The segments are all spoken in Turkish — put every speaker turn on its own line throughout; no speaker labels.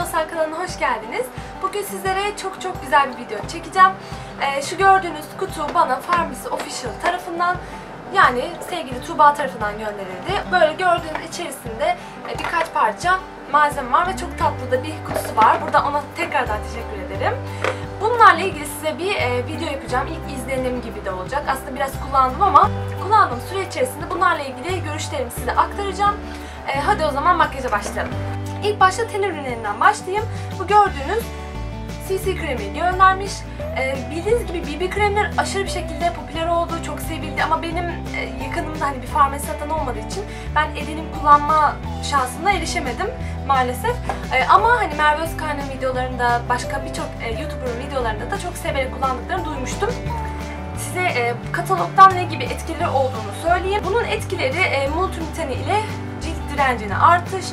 Dostlar kanalına hoş geldiniz. Bugün sizlere çok çok güzel bir video çekeceğim. Ee, şu gördüğünüz kutu bana Pharmacy Official tarafından yani sevgili Tuğba tarafından gönderildi. Böyle gördüğünüz içerisinde e, birkaç parça malzeme var ve çok tatlı da bir kutusu var. Burada ona tekrardan teşekkür ederim. Bunlarla ilgili size bir e, video yapacağım. İlk izlenim gibi de olacak. Aslında biraz kullandım ama kullandığım süre içerisinde bunlarla ilgili görüşlerimi size aktaracağım. E, hadi o zaman makyaja başlayalım. İlk başta ten ürünlerinden başlayayım. Bu gördüğünüz CC kremi göndermiş. Ee, bildiğiniz gibi BB kremler aşırı bir şekilde popüler oldu, çok sevildi ama benim e, yakınımda hani bir farmasi satan olmadığı için ben Eden'in kullanma şansına erişemedim maalesef. Ee, ama hani Merve Özkan'ın videolarında, başka birçok e, YouTuber'ın videolarında da çok severek kullandıklarını duymuştum. Size e, katalogdan ne gibi etkileri olduğunu söyleyeyim. Bunun etkileri e, multivitami ile cilt direncine artış,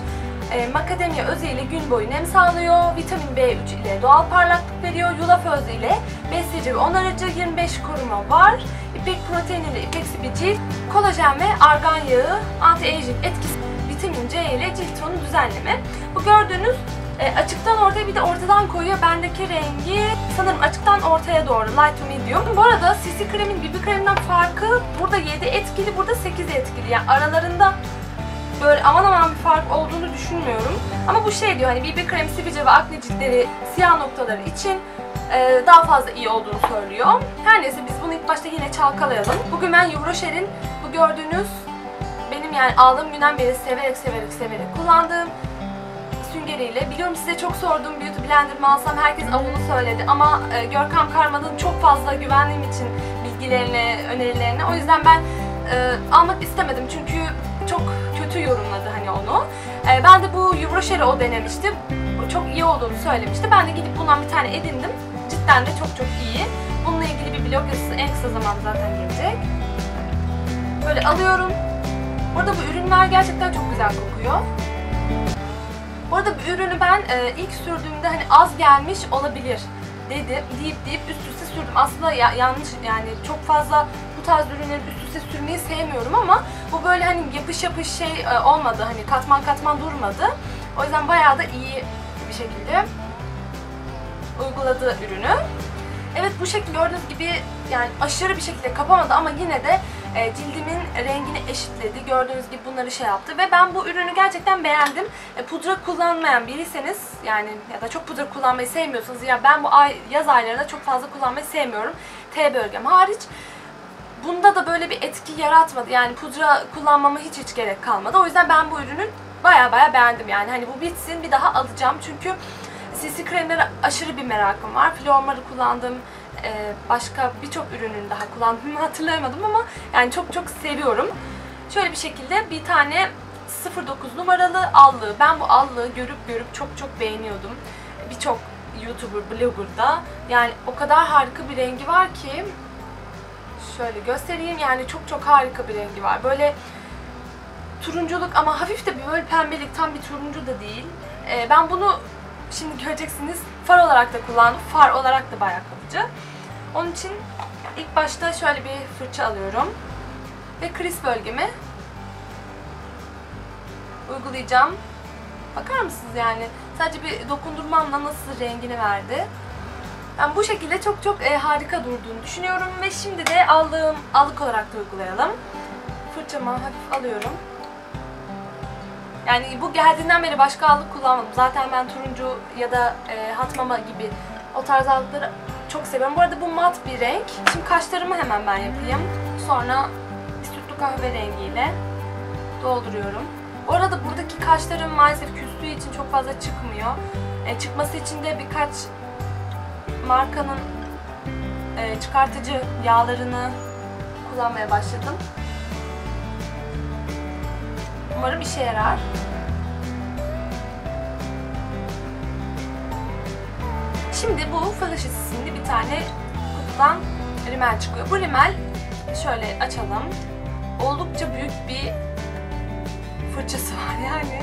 e, makademya özü ile gün boyu nem sağlıyor, vitamin B3 ile doğal parlaklık veriyor, yulaf özü ile besleyici ve onarıcı 25 koruma var, ipek protein ile ipeksi bir cilt, kolajen ve argan yağı, anti-aging etkisi, vitamin C ile cilt tonu düzenleme. Bu gördüğünüz e, açıktan ortaya bir de ortadan koyuyor. Bendeki rengi sanırım açıktan ortaya doğru light to medium. Bu arada CC kremin BB kreminden farkı burada 7 etkili, burada 8 etkili. Yani aralarında böyle aman aman bir fark olduğunu düşünmüyorum. Ama bu şey diyor hani BB kremi sivilce ve akne ciltleri, siyah noktaları için e, daha fazla iyi olduğunu söylüyor. Her neyse biz bunu ilk başta yine çalkalayalım. Bugün ben Yuvroşer'in bu gördüğünüz benim yani aldığım günden beri severek severek severek kullandığım süngeriyle. Biliyorum size çok sorduğum beauty blender mi alsam herkes avunu söyledi ama e, Görkem Karma'nın çok fazla güvendiğim için bilgilerine, önerilerine. O yüzden ben e, almak istemedim çünkü çok kötü yorumladı hani onu. E, ben de bu Euroshare'i o denemişti. Çok iyi olduğunu söylemişti. Ben de gidip bundan bir tane edindim. Cidden de çok çok iyi. Bununla ilgili bir blog yazısı en kısa zamanda zaten gelecek. Böyle alıyorum. Burada bu ürünler gerçekten çok güzel kokuyor. Bu arada bu ürünü ben e, ilk sürdüğümde hani az gelmiş olabilir dedim deyip deyip üst üste sürdüm. Aslında ya, yanlış yani çok fazla tarz ürünleri üst üste sürmeyi sevmiyorum ama bu böyle hani yapış yapış şey e, olmadı. Hani katman katman durmadı. O yüzden bayağı da iyi bir şekilde uyguladı ürünü. Evet bu şekilde gördüğünüz gibi yani aşırı bir şekilde kapamadı ama yine de e, cildimin rengini eşitledi. Gördüğünüz gibi bunları şey yaptı ve ben bu ürünü gerçekten beğendim. E, pudra kullanmayan biriyseniz yani ya da çok pudra kullanmayı sevmiyorsanız ya ben bu ay, yaz aylarında çok fazla kullanmayı sevmiyorum. T bölgem hariç. Bunda da böyle bir etki yaratmadı. Yani pudra kullanmama hiç hiç gerek kalmadı. O yüzden ben bu ürünü baya baya beğendim yani. Hani bu bitsin bir daha alacağım çünkü CC kremlere aşırı bir merakım var. Flormar'ı kullandığım e, başka birçok ürünün daha kullandığımı hatırlayamadım ama yani çok çok seviyorum. Şöyle bir şekilde bir tane 09 numaralı allığı. Ben bu allığı görüp görüp çok çok beğeniyordum. Birçok YouTuber, blogger'da. Yani o kadar harika bir rengi var ki şöyle göstereyim. Yani çok çok harika bir rengi var. Böyle turunculuk ama hafif de bir böyle pembelik. Tam bir turuncu da değil. Ee, ben bunu şimdi göreceksiniz far olarak da kullandım. Far olarak da bayağı kalıcı. Onun için ilk başta şöyle bir fırça alıyorum. Ve kriz bölgemi uygulayacağım. Bakar mısınız yani? Sadece bir dokundurmamla nasıl rengini verdi. Ben bu şekilde çok çok e, harika durduğunu düşünüyorum ve şimdi de aldığım allık olarak da uygulayalım. Fırçamı hafif alıyorum. Yani bu geldiğinden beri başka allık kullanmadım. Zaten ben turuncu ya da e, hat mama gibi o tarz allıkları çok seviyorum. Bu arada bu mat bir renk. Şimdi kaşlarımı hemen ben yapayım. Sonra bir sütlü kahve rengiyle dolduruyorum. Bu arada buradaki kaşlarım maalesef küstüğü için çok fazla çıkmıyor. E, çıkması için de birkaç markanın e, çıkartıcı yağlarını kullanmaya başladım. Umarım işe yarar. Şimdi bu Flash isimli bir tane kutudan rimel çıkıyor. Bu rimel şöyle açalım. Oldukça büyük bir fırçası var yani.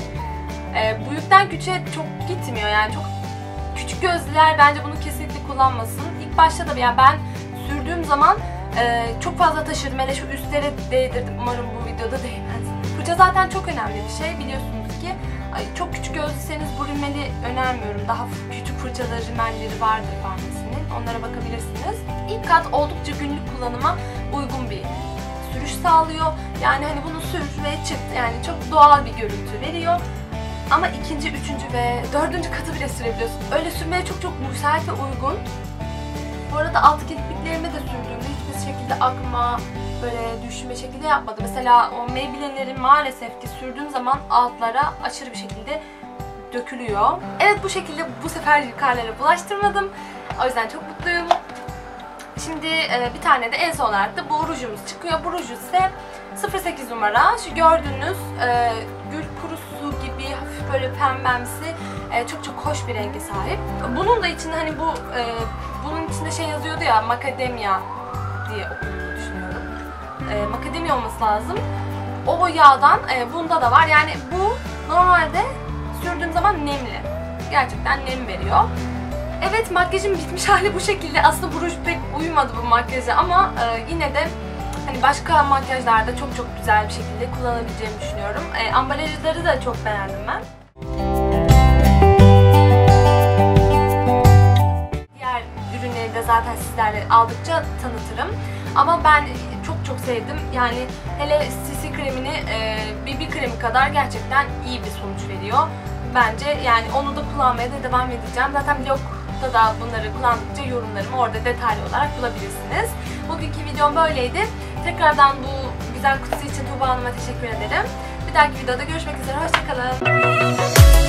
E, büyükten küçüğe çok gitmiyor yani çok küçük gözlüler bence bunu kesinlikle kullanmasın. İlk başta da yani ben sürdüğüm zaman e, çok fazla taşırdım. Hele şu üstlere değdirdim. Umarım bu videoda değmez. Fırça zaten çok önemli bir şey biliyorsunuz ki. Ay, çok küçük gözlüyseniz bu rimeli önermiyorum. Daha küçük fırçaları, rimelleri vardır farmasinin. Onlara bakabilirsiniz. İlk kat oldukça günlük kullanıma uygun bir sürüş sağlıyor. Yani hani bunu sür ve çık. Yani çok doğal bir görüntü veriyor. Ama ikinci, üçüncü ve dördüncü katı bile sürebiliyorsun. Öyle sürmeye çok çok müsait ve uygun. Bu arada alt kirpiklerime de sürdüğümde hiçbir şekilde akma, böyle düşme şekilde yapmadı. Mesela o Maybelline'leri maalesef ki sürdüğüm zaman altlara aşırı bir şekilde dökülüyor. Evet bu şekilde bu sefer yukarılara bulaştırmadım. O yüzden çok mutluyum. Şimdi e, bir tane de en son olarak da bu rujumuz çıkıyor. Bu ruj ise 08 numara. Şu gördüğünüz e, gül kurusu böyle pembemsi e, çok çok hoş bir renge sahip. Bunun da içinde hani bu e, bunun içinde şey yazıyordu ya macadamia diye düşünüyorum. E, macadamia olması lazım. O yağdan e, bunda da var. Yani bu normalde sürdüğüm zaman nemli. Gerçekten nem veriyor. Evet makyajım bitmiş hali bu şekilde. Aslında bu ruj pek uymadı bu makyaja ama e, yine de hani başka makyajlarda çok çok güzel bir şekilde kullanabileceğimi düşünüyorum. E, ambalajları da çok beğendim ben. Zaten sizlerle aldıkça tanıtırım. Ama ben çok çok sevdim. Yani hele CC kremini e, BB kremi kadar gerçekten iyi bir sonuç veriyor. Bence yani onu da kullanmaya da devam edeceğim. Zaten blogda da bunları kullandıkça yorumlarımı orada detaylı olarak bulabilirsiniz. Bugünkü videom böyleydi. Tekrardan bu güzel kutusu için Tuğba Hanım'a teşekkür ederim. Bir dahaki videoda görüşmek üzere. Hoşçakalın.